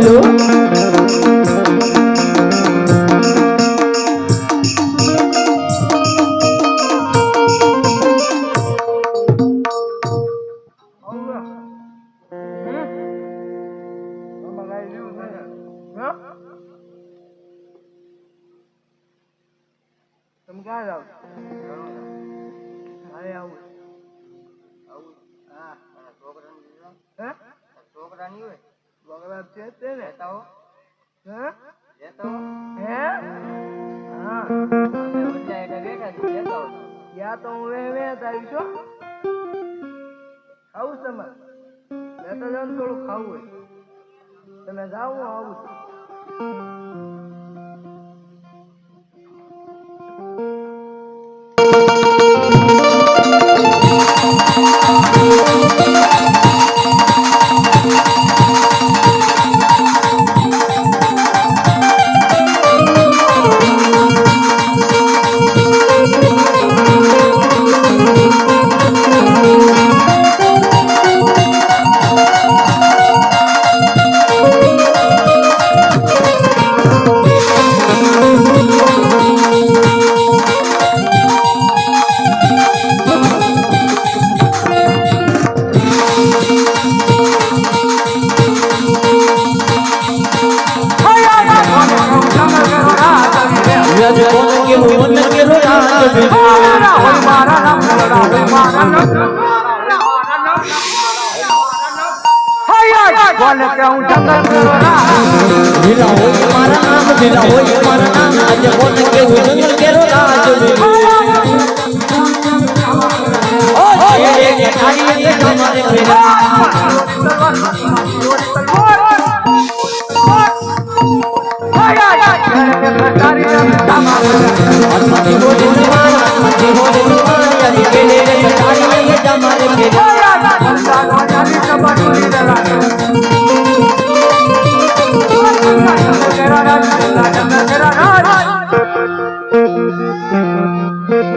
Hello. યા તો હું way way આવી આવું સમજ મેં તો જાઉં ખાવું તમે જાઓ આવું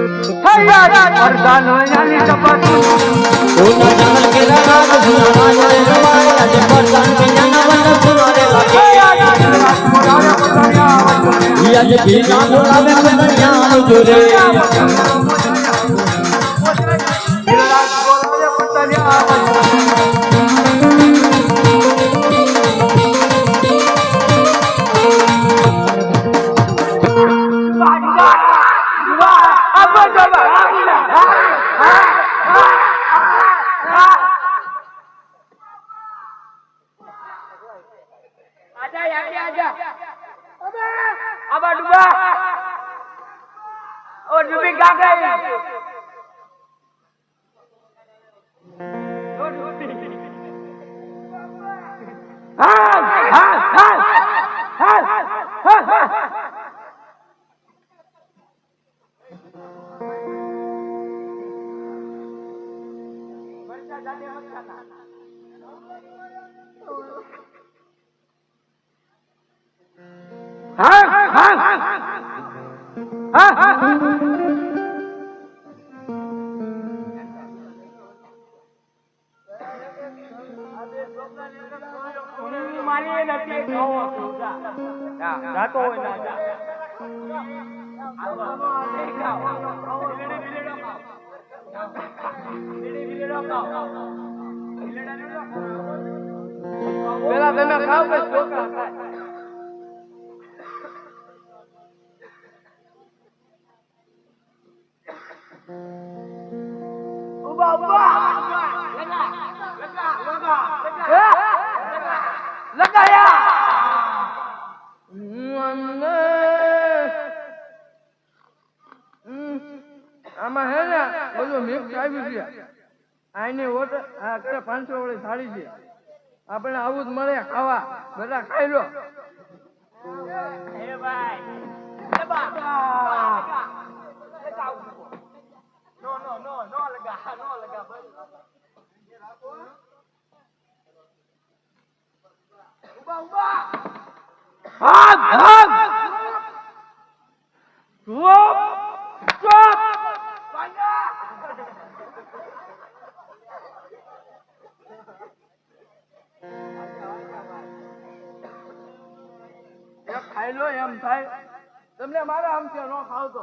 और गानो यानी चपट ओ ना जंगल के राज सुनाना આજ ભીના જોડાવે મને જ્ઞાન જોરે 哎，哎，哎。લગાયા આમાં હે ને બધું મિક્સ આવી છે આની વોટર આ પાંચસો વાળી થાળી છે. આપણે આવું જ મળે ખાવા. બધા ખાઈ લો. નો નો ખાઈ લો એમ થાય તમને મારા આમ કે નો ખાવ તો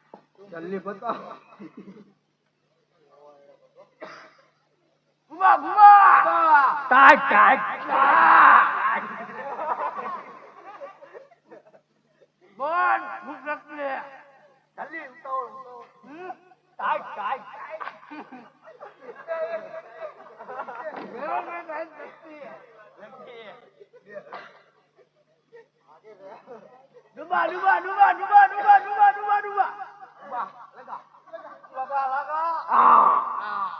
જલ્દી બતાવો ગુમા ગુમા ટા ટા ટા બોન ભૂખ લે જલ્દી ઉતાવળ ટા ટા મેરો મેં બહેન શકતી ડુબા ડુબા ડુબા ડુબા ડુબા ડુબા ડુબા ડુબા. Wah, lega. Lega, lega. Ah. Ah.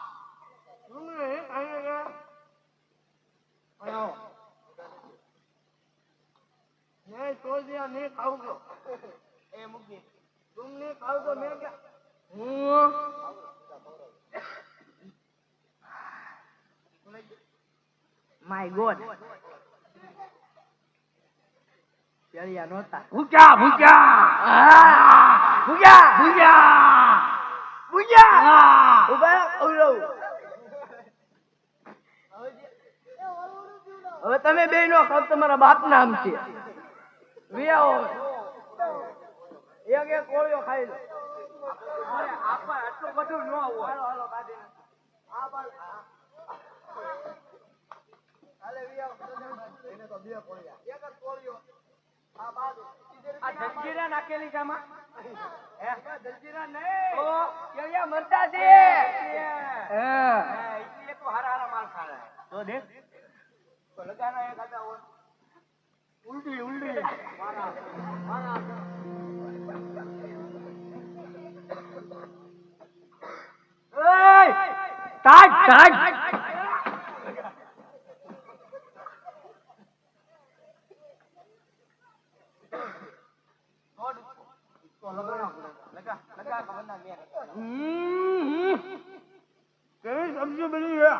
Ini ayo ya. Ayo. मैं तो दिया नहीं खाओगे ए मुगी तुम नहीं खाओगे मैं क्या हूँ माय गॉड चलिए नोता भूखा भूखा ભૂક્યા ભૂક્યા ભૂક્યા હા ઊભા ઉડો હવે તમે બે નો ખાવ તમારા બાપ નામ છે વિયાઓ એક એક કોળિયો ખાઈ લો આટલું બધું ન હોય હાલો હાલો કાઢી આ બાજુ હાલે વિયાઓ એને તો બે કોળિયા એક જ કોળિયો આ નાખેલી છે હે? જંજીરા નહીં. ઓ કેળિયા મરતા છે. હે. એટલે તો હારા હારા માલ ખાય તો દેખ તો લગાના એક હોય ઉલટી ઉલટી. મારા એય કેવી સબ્જી બની છે?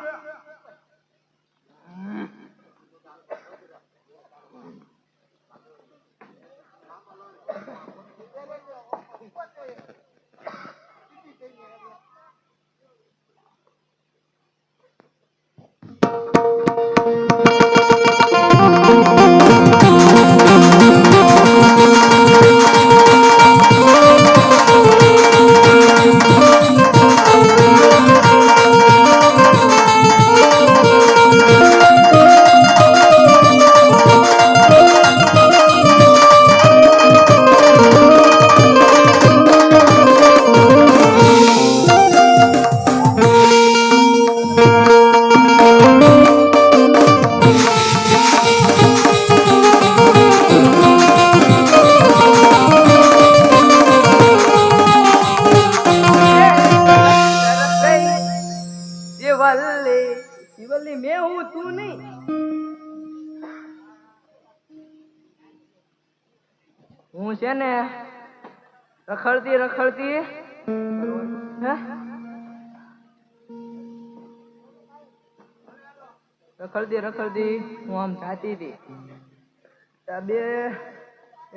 હું ને રખડતી રખડતી? રખડતી રખડતી હું આમ જાતી હતી. બે,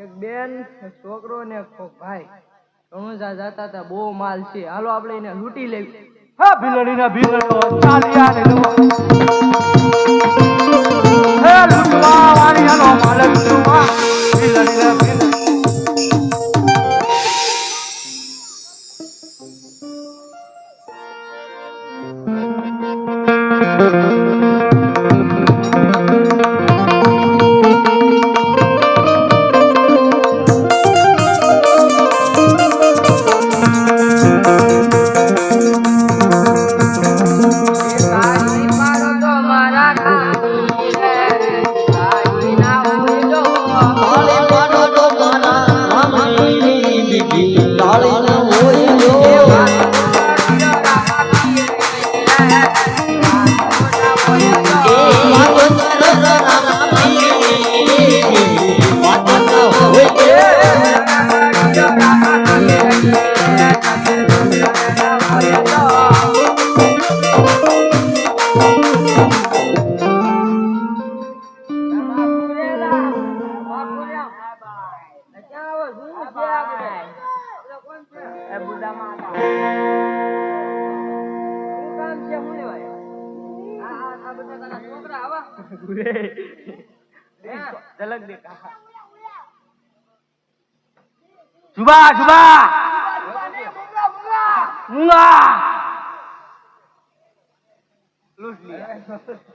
એક બેન છોકરો ને ભાઈ. રણુજા જતા હતા, બહુ માલ છે. હાલો આપણે એને લૂંટી લેવી હા, ભીલડીના ભીલડો ચાલ્યા લો હે લૂંટવા હાલો માલ ભીલડીના ભીલડો Cuba, cuba. Enggak. Lu sih.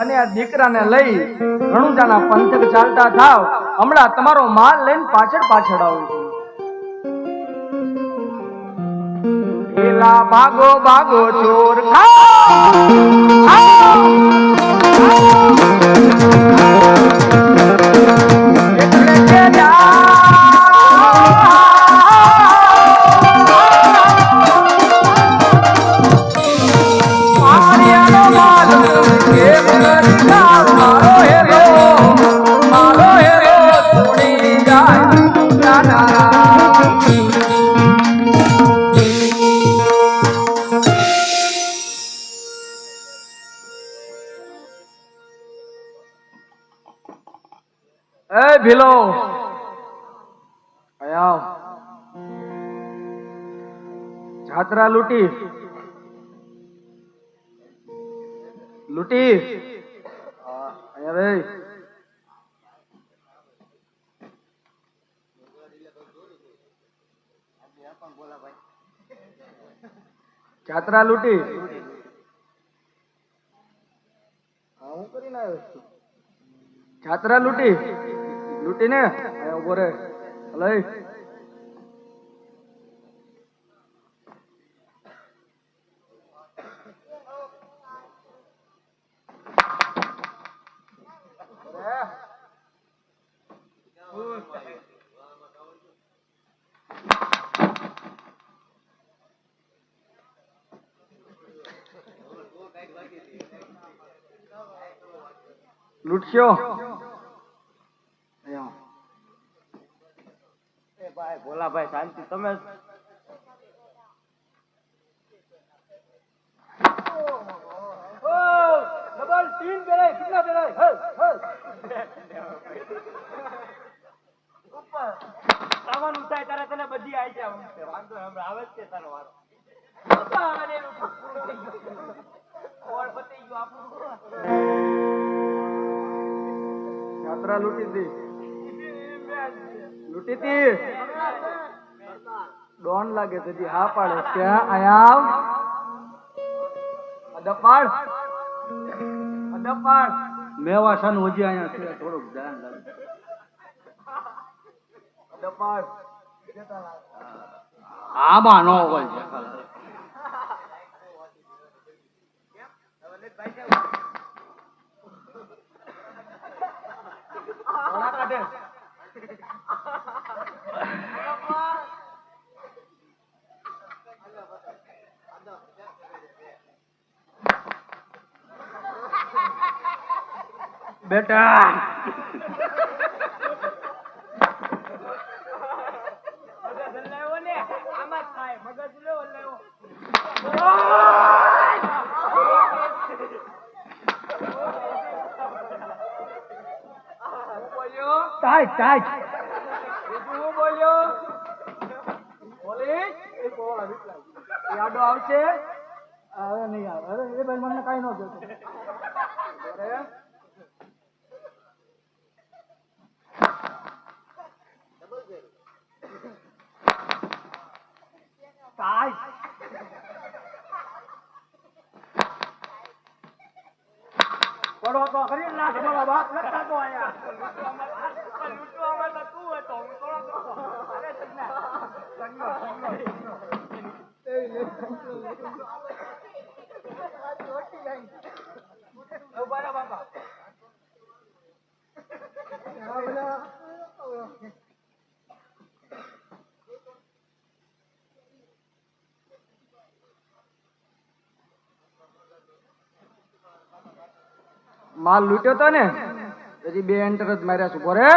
અને આ દીકરાને લઈ રણુજાના પંથક ચાલતા થાવ હમણાં તમારો માલ લઈને પાછળ પાછળ આવું છું પેલા ભાગો ભાગો, ચોર! એટલે. એ ભીલો. આવ. જાત્રા લૂંટી. લૂંટી. અહીંયા રે. જાત્રા લૂંટી. હું કરીને આવ્યો છું. જાત્રા લૂંટી. લૂંટીને અહીંયા ઊભો રે લઈ લૂંટશો અહીંયા એ ભાઈ ભોલાભાઈ શાંતિ તમે ડબલ તીન પેરાય કેટલા પેરાય હે હે સામાન ઉઠાય ત્યારે તને બધી આવી જાય વાંધો નહીં, હમણાં આવે જ છે તારો વારો. યાત્રા લૂંટી હતી લૂંટી હતી ડોન લાગે જી હા, પાડે. ક્યાં? આયા અદપાડ અદપાડ મેવાસન ઓજી અહીંયા છે. થોડુંક ધ્યાન રાખજો. અદપાડ આમાં નો હોય છે કોણા કાઢે બેટા મગજ હલાવ્યો ને આમાં જ થાય મગજ લેવો લેવો બોલ્યો? પોલીસ એ આડો આવશે? હવે નહીં આવે. એ ભાઈ મને કઈ ન જોતું. પડો તો ખરી નાખ મારા બાપ લખતા તો આયા લૂંટવામાં તો તું હતો હું થોડો તો અરે સજ્ઞા ઊભા રહો બાપા માલ લૂટ્યો તો ને પછી બે એન્ટર જ માર્યા છે બોરે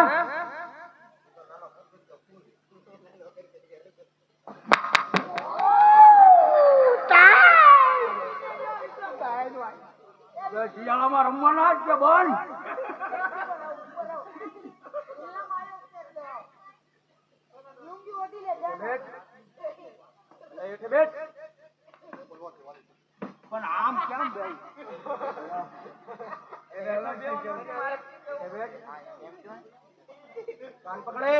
બંધ પણ આમ કેમ બે કાન પકડે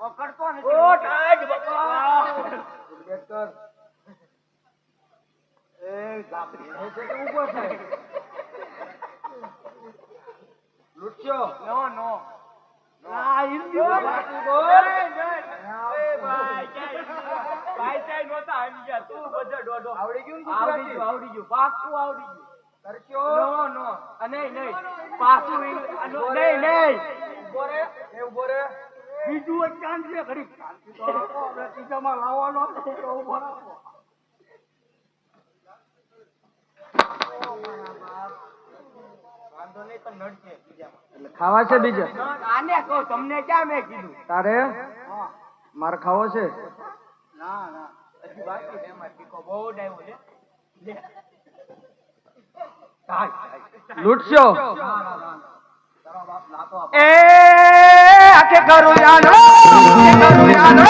પકડતો ને ઓ ટાઈટ બાપા બેટ કર એ ગાબડી એ છે કે ઊભો છે નો નો. આ હિન્દી બાકી બોલ. એ ભાઈ ભાઈ ચાઈ નહોતા આવી ગયા. તું બધે ડોડો આવડી ગયું આવડી ગયું આવડી ગયું. પાકું આવડી ગયું. તરસ્યો નો નો. નહીં નહીં. પાકું નહીં નહીં. ઊભો રે એ ઊભો રે. બીજું એક ચાન્સ છે ઘડી ત્રીજામાં લાવવાનો ઊભો રાખો. ખાવા છે બીજા? આને કહો તમને ક્યાં મેં કીધું? તારે? મારે ખાવો છે? ના ના. હજી બાકી છે એમાં ટીકો બહુ ડાયો છે. લૂટશો? એ આખે કરું યાનો કરું યાનો